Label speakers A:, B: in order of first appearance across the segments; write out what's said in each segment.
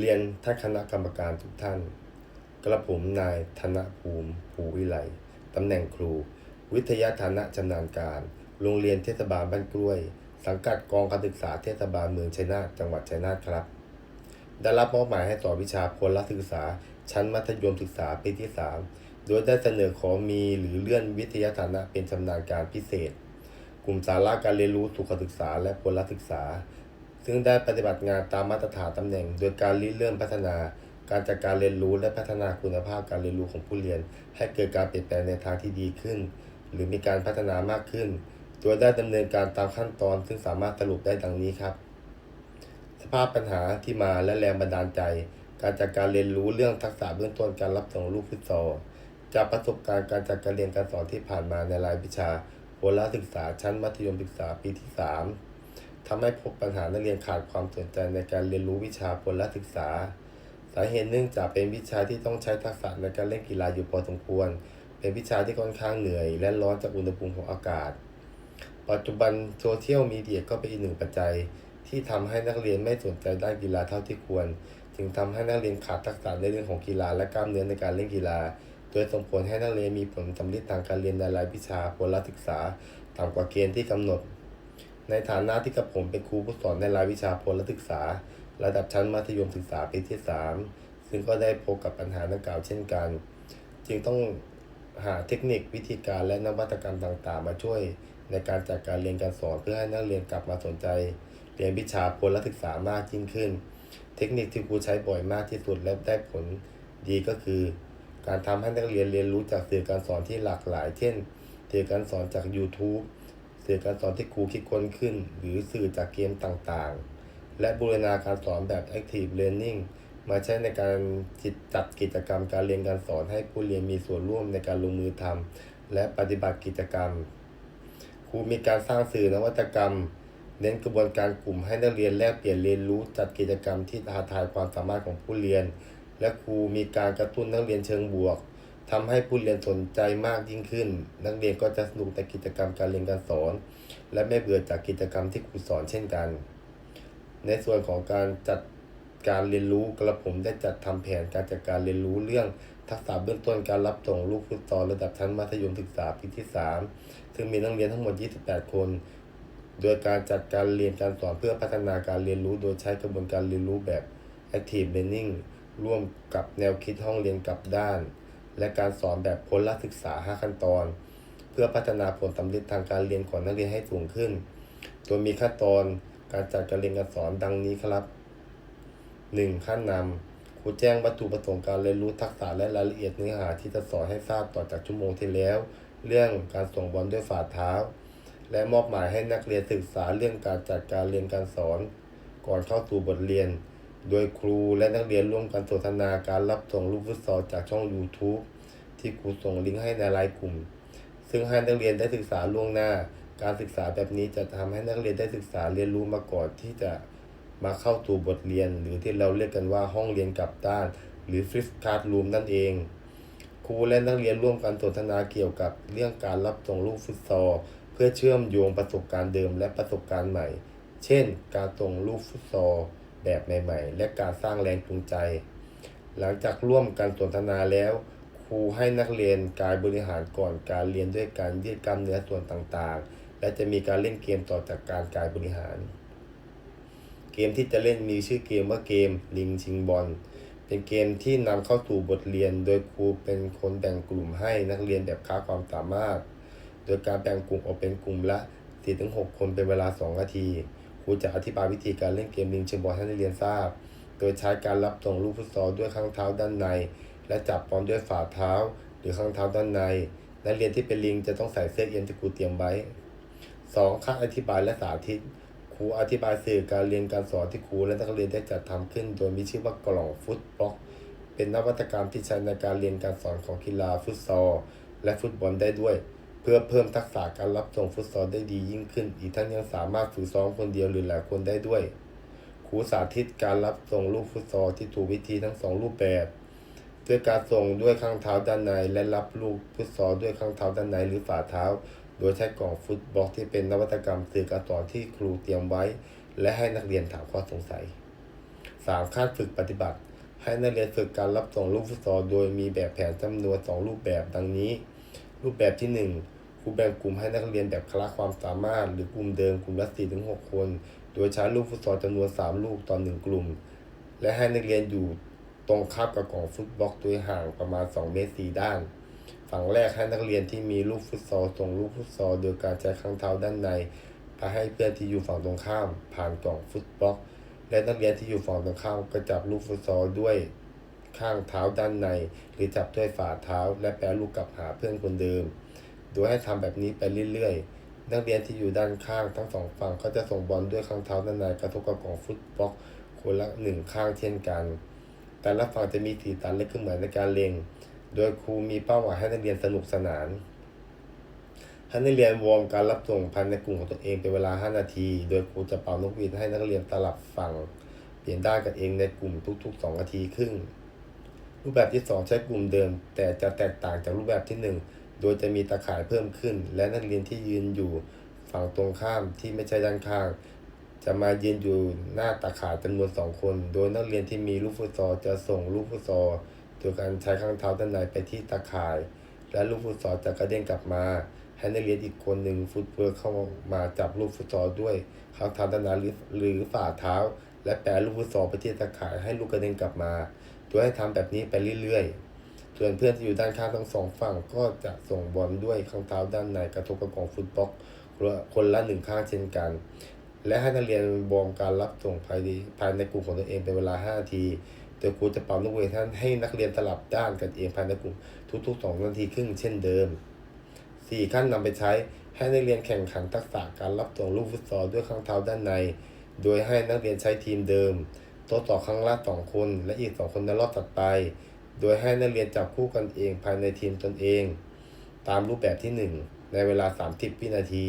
A: เรียนท่านคณะกรรมการทุกท่าน กระผมนายธนภูมิ ภูวิไลตำแหน่งครู วิทยาฐานะชำนาญการ โรงเรียนเทศบาลบ้านกล้วย สังกัดกองการศึกษาเทศบาลเมืองชัยนาทจังหวัดชัยนาทครับ ได้รับมอบหมายให้สอนวิชาพลศึกษา ชั้นมัธยมศึกษาปีที่ 3 โดยได้เสนอขอมีหรือเลื่อนวิทยาฐานะเป็นชำนาญการพิเศษ กลุ่มสาระการเรียนรู้สุขศึกษาและพลศึกษา ซึ่งได้ปฏิบัติงานตามมาตรฐานตำแหน่ง โดยการริเริ่มพัฒนา การจัดการเรียนรู้และพัฒนาคุณภาพการเรียนรู้ของผู้เรียน ให้เกิดการเปลี่ยนแปลงในทางที่ดีขึ้น หรือมีการพัฒนามากขึ้น โดยได้ดำเนินการตามขั้นตอน ซึ่งสามารถสรุปได้ดังนี้ครับ สภาพปัญหาที่มาและแรงบันดาลใจ การจัดการเรียนรู้เรื่องทักษะเบื้องต้นการรับส่งลูกฟุตซอลจากประสบการณ์การจัดการเรียนการสอนที่ผ่านมาในรายวิชาโหราศึกษาชั้นมัธยมศึกษาปีที่ 3 ทำให้พบปัญหานักเรียนขาดความสนใจในการเรียนรู้วิชาพลศึกษา สาเหตุเนื่องจากเป็นวิชาที่ต้องใช้ทักษะในการเล่นกีฬาอยู่พอสมควร เป็นวิชาที่ค่อนข้างเหนื่อย และร้อนจากอุณหภูมิของอากาศ ปัจจุบันโซเชียลมีเดียก็เป็นอีกหนึ่งปัจจัย ที่ทำให้นักเรียนไม่สนใจด้านกีฬาเท่าที่ควร จึงทำให้นักเรียนขาดทักษะในเรื่องของกีฬาและกล้ามเนื้อในการเล่นกีฬา โดยส่งผลให้นักเรียนมีผลสำลิดทางการเรียนในรายวิชาพลศึกษาต่ำกว่าเกณฑ์ที่กำหนด ในฐานะที่กับผมเป็นครูผู้สอนในรายวิชาพลศึกษา ระดับชั้นมัธยมศึกษาปีที่ 3 ซึ่งก็ได้พบกับปัญหาดังกล่าวเช่นกัน จึงต้องหาเทคนิควิธีการและนวัตกรรมต่างๆ มาช่วย ในการจัดการเรียนการสอนเพื่อให้นักเรียนกลับมาสนใจ เรียนวิชาพลศึกษามากยิ่งขึ้น เทคนิคที่ครูใช้บ่อยมากที่สุดและได้ผลดีก็คือ การทำให้นักเรียนเรียนรู้จากสื่อการสอนที่หลากหลาย เช่นสื่อการสอนจาก YouTube สื่อการสอนที่ครูคิดค้นขึ้น หรือสื่อจากเกมต่างๆ และบูรณาการสอนแบบ Active Learning มาใช้ในการจัดกิจกรรมการเรียนการสอนให้ผู้เรียนมีส่วนร่วมในการลงมือทำและปฏิบัติกิจกรรม ครูมีการสร้างสื่อนวัตกรรม เน้นกระบวนการกลุ่มให้นักเรียนแลกเปลี่ยนเรียนรู้จัดกิจกรรมที่ท้าทายความสามารถของผู้เรียน และครูมีการกระตุ้นนักเรียนเชิงบวก ทำให้ผู้เรียนสนใจมากยิ่งขึ้น นักเรียนก็จะสนุกในกิจกรรมการเรียนการสอน และไม่เบื่อจากกิจกรรมที่ครูสอนเช่นกัน ในส่วนของการจัดการเรียนรู้กระผมได้จัดทำแผนการจัดการเรียนรู้เรื่องทักษะเบื้องต้นการรับส่งลูกฟุตซอลระดับชั้นมัธยมศึกษาปีที่ 3 ซึ่งมีนักเรียนทั้งหมด 28 คน โดยการจัดการเรียนการสอนเพื่อพัฒนาการเรียนรู้โดยใช้กระบวนการเรียนรู้แบบ Active Learning ร่วมกับแนวคิดห้องเรียนกลับด้าน และการสอนแบบพลศึกษา 5 ขั้นตอน เพื่อพัฒนาผลสำเร็จทางการเรียนของนักเรียนให้สูงขึ้น โดยมีขั้นตอนการจัดการเรียนการสอนดังนี้ครับ 1. ขั้นนำครูแจ้งวัตถุประสงค์การเรียนรู้ทักษะและรายละเอียดเนื้อหาที่จะสอนให้ทราบต่อจากชั่วโมงที่แล้ว เรื่องการส่งบอลด้วยฝ่าเท้า และมอบหมายให้นักเรียนศึกษาเรื่องการจัดการเรียนการสอน ก่อนเข้าสู่บทเรียน โดยครูและนักเรียนร่วมกันสนทนาการรับส่งลูกฟุตซอลจากช่อง YouTube ที่ครูส่งลิงก์ให้ในไลน์กลุ่ม ซึ่งให้นักเรียนได้ศึกษาล่วงหน้า การศึกษาแบบนี้จะทำให้นักเรียนได้ศึกษาเรียนรู้มาก่อนที่จะมาเข้าสู่บทเรียน หรือที่เราเรียกกันว่าห้องเรียนกลับด้าน หรือ Flip Classroom นั่นเอง ครูและนักเรียนร่วมกันสนทนาเกี่ยวกับเรื่องการรับส่งลูกฟุตซอลเพื่อเชื่อมโยงประสบการณ์เดิมและประสบการณ์ใหม่ เช่น การส่งลูกฟุตซอล แบบใหม่ๆ และการสร้างแรงจูงใจ หลังจากร่วมกันสนทนาแล้ว ครูให้นักเรียนกายบริหารก่อนการเรียนด้วยการยืดกล้ามเนื้อส่วนต่างๆ และจะมีการเล่นเกมต่อจากการกายบริหาร เกมที่จะเล่นมีชื่อเกมว่าเกมลิงชิงบอลเป็นเกมที่นำเข้าสู่บทเรียน โดยครูเป็นคนแบ่งกลุ่มให้นักเรียนแบบค้าความสามารถ โดยการแบ่งกลุ่มออกเป็นกลุ่มละ4-6 คนเป็นเวลา 2 นาที ครูจะอธิบายวิธีการเล่นเกมลิงเชิงบอลให้นักเรียนทราบ โดยใช้การรับส่งลูกฟุตซอลด้วยข้างเท้าด้านใน และจับบอลด้วยฝ่าเท้า หรือข้างเท้าด้านใน นักเรียนที่เป็นลิงจะต้องใส่เสื้อเอียนที่ครูเตรียมไว้ 2. ค่าอธิบายและสาธิต ครูอธิบายสื่อการเรียนการสอนที่ครูและนักเรียนได้จัดทำขึ้น โดยมีชื่อว่ากล่องฟุตบล็อก เป็นนวัตกรรมที่ใช้ในการเรียนการสอนของกีฬาฟุตซอลและฟุตบอลได้ด้วย เพื่อเพิ่มทักษะการรับส่งฟุตซอลได้ดียิ่งขึ้น อีกทั้งยังสามารถฝึกซ้อมคนเดียวหรือหลายคนได้ด้วยครูสาธิตการรับส่งลูกฟุตซอลที่ถูกวิธีทั้งสองรูปแบบด้วยการส่งด้วยข้างเท้าด้านใน และรับลูกฟุตซอลด้วยข้างเท้าด้านในหรือฝ่าเท้า โดยใช้กล่องฟุตบอกที่เป็นนวัตกรรมสื่อการสอนที่ครูเตรียมไว้ และให้นักเรียนถามข้อสงสัย 3. ขั้นฝึกปฏิบัติ ให้นักเรียนฝึกการรับส่งลูกฟุตซอลโดยมีแบบแผนจำนวน 2 รูปแบบดังนี้ รูปแบบที่ 1 ครูแบ่งกลุ่มให้นักเรียนแบบคละความสามารถ หรือกลุ่มเดิมกลุ่มละ4-6คน โดยใช้ลูกฟุตซอลจำนวน3ลูกต่อ1กลุ่ม และให้นักเรียนอยู่ตรงข้ามกับกล่องฟุตบล็อกโดยห่างประมาณ2เมตร4ด้านฝั่งแรกให้นักเรียนที่มีลูกฟุตซอลส่งลูกฟุตซอลโดยการใช้ข้างเท้าด้านในไปให้เพื่อนที่อยู่ฝั่งตรงข้าม ผ่านกล่องฟุตบล็อก และนักเรียนที่อยู่ฝั่งตรงข้ามก็จับลูกฟุตซอลด้วยข้างเท้าด้านใน หรือจับด้วยฝ่าเท้าและแปรลูกกลับหาเพื่อนคนเดิม โดยให้ทำแบบนี้ไปเรื่อยๆ นักเรียนที่อยู่ด้านข้างทั้งสองฝั่งก็จะส่งบอลด้วยข้างเท้าด้านในกระทบกับกองฟุตบล็อกคนละหนึ่งข้างเช่นกัน แต่ละฝั่งจะมีสีสันและเครื่องหมายในการเล็ง โดยครูมีเป้าหมายให้นักเรียนสนุกสนานให้นักเรียนวอร์มการรับส่งภายในกลุ่มของตัวเองเป็นเวลา 5 นาที โดยครูจะเป่านกหวีดให้นักเรียนสลับฝั่งเปลี่ยนด้านกันเองในกลุ่มทุก ๆ 2 นาทีครึ่ง รูปแบบที่ 2 ใช้กลุ่มเดิม แต่จะแตกต่างจากรูปแบบที่ 1 โดยจะมีตาข่ายเพิ่มขึ้น และนักเรียนที่ยืนอยู่ฝั่งตรงข้ามที่ไม่ใช่ด้านข้าง จะมายืนอยู่หน้าตาข่ายจำนวน 2 คน โดยนักเรียนที่มีลูกฟุตซอลจะส่งลูกฟุตซอลโดยการใช้ข้างเท้าด้านในไปที่ตาข่าย และลูกฟุตซอลจะกระเด้งกลับมาให้นักเรียนอีกคนหนึ่งฟุตเวิร์กเข้ามาจับลูกฟุตซอลด้วยข้างเท้าด้านในหรือหรือฝ่าเท้า และแปรลูกฟุตซอลไปที่ตาข่ายให้ลูกกระเด้งกลับมา โดยให้ทำแบบนี้ไปเรื่อยๆ ส่วนเพื่อนที่อยู่ด้านข้างทั้งสองฝั่งก็จะส่งบอลด้วยข้างเท้าด้านในกระทบกับกองฟุตบอกคนละหนึ่งข้างเช่นกัน และให้นักเรียนวอร์มการรับส่งภายในภายในกลุ่มของตัวเองเป็นเวลา 5 นาทีโดยครูจะเป่านกหวีดให้นักเรียนสลับด้านกันเองภายในกลุ่มทุกๆ 2 นาทีครึ่งเช่นเดิม 4 ขั้นนำไปใช้ให้นักเรียนแข่งขันทักษะการรับส่งลูกฟุตซอลด้วยข้างเท้าด้านใน โดยให้นักเรียนใช้ทีมเดิมโต๊ะต่อครั้งละสองคน และอีก 2 คนในรอบถัดไป โดยให้นักเรียนจับคู่กันเองภายในทีมตนเอง ตามรูปแบบที่ 1 ในเวลา 30 วินาที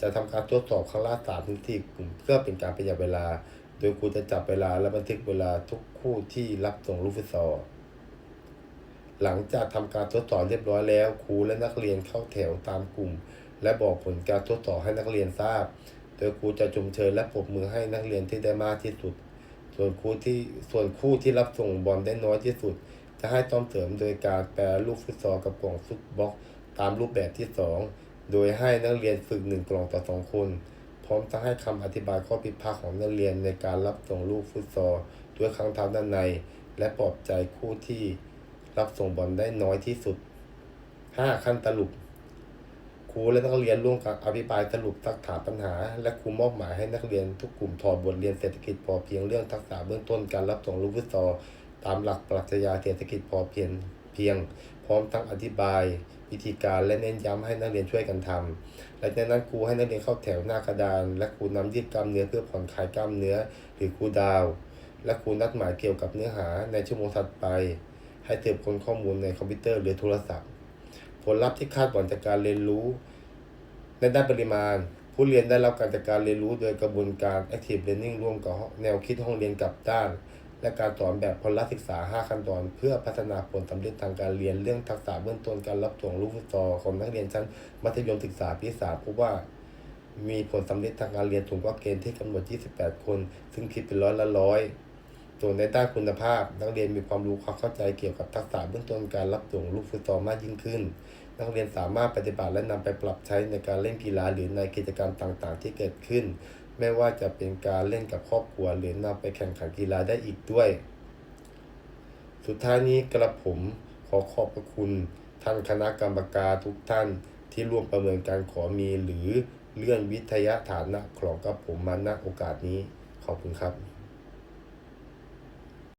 A: จะทำการทดสอบครั้งละสามถึงสี่กลุ่มเพื่อเป็นการประหยัดเวลา โดยครูจะจับเวลาและบันทึกเวลาทุกคู่ที่รับส่งลูกฟุตซอลหลังจากทำการทดสอบเรียบร้อยแล้ว ครูและนักเรียนเข้าแถวตามกลุ่ม และบอกผลการทดสอบให้นักเรียนทราบ โดยครูจะชมเชยและปรบมือให้นักเรียนที่ได้มากที่สุด ส่วนครูที่ส่วนคู่ที่รับส่งบอลได้น้อยที่สุด จะให้ต้อมเสริมโดยการแปรลูกฟุตซอลกับกล่องฟุตบ็อกตามรูปแบบที่สองโดยให้นักเรียนฝึกหนึ่งกล่องต่อสองคน พร้อมทั้งให้คำอธิบายข้อผิดพลาดของนักเรียนในการรับส่งลูกฟุตซอลด้วยข้งเท้าด้านใน และปลอบใจคู่ที่รับส่งบอลได้น้อยที่สุด 5. ขั้นสรุป รูและนักเรียนร่วมกันอภิปรายสรุปทักถามปัญหา และครูมอบหมายให้นักเรียนทุกกลุ่มถอดบทเรียนเศรษฐกิจพอเพียงเรื่องทักษะเบื้องต้นการรับส่งลูกฟุตซอลตามหลักปรัชญาเศรษฐกิจพอเพียงเพียง พร้อมทั้งอธิบาย วิธีการและเน้นย้ำให้นักเรียนช่วยกันทำหลังจากนั้นครูให้นักเรียนเข้าแถวหน้ากระดาน และครูนำยืดกล้ามเนื้อเพื่อผ่อนคลายกล้ามเนื้อหรือครูดาว และครูนัดหมายเกี่ยวกับเนื้อหาในชั่วโมงถัดไป ให้เติมคนข้อมูลในคอมพิวเตอร์หรือโทรศัพท์ ผลลัพธ์ที่คาดหวังจากการเรียนรู้ ในด้านปริมาณ ผู้เรียนได้รับการจัดการเรียนรู้โดยกระบวนการ Active Learning ร่วมกับแนวคิดห้องเรียนกลับด้าน และการสอนแบบพลศึกษา 5 ขั้นตอน เพื่อพัฒนาผลสำเร็จทางการเรียนเรื่องทักษะเบื้องต้นการรับส่งลูกฟุตซอลของนักเรียนชั้นมัธยมศึกษาปีสาพบว่ามีผลสำเร็จทางการเรียนถูกกว่าเกณฑ์ที่กำหนด 28 คน ซึ่งคิดเป็นร้อยละร้อย ส่วนในด้านคุณภาพ นักเรียนมีความรู้ความเข้าใจเกี่ยวกับทักษะเบื้องต้นการรับส่งลูกฟุตซอลมากยิ่งขึ้น นักเรียนสามารถปฏิบัติและนำไปปรับใช้ในการเล่นกีฬาหรือในกิจกรรมต่างๆ ที่เกิดขึ้น ไม่ว่าจะเป็นการเล่นกับครอบครัวหรือนำไปแข่งขันกีฬาได้อีกด้วย สุดท้ายนี้กระผมขอขอบพระคุณ ท่านคณะกรรมการทุกท่านที่ร่วมประเมินการขอมีหรือเลื่อนวิทยาฐานะของกระผมมาณโอกาสนี้ขอบคุณครับ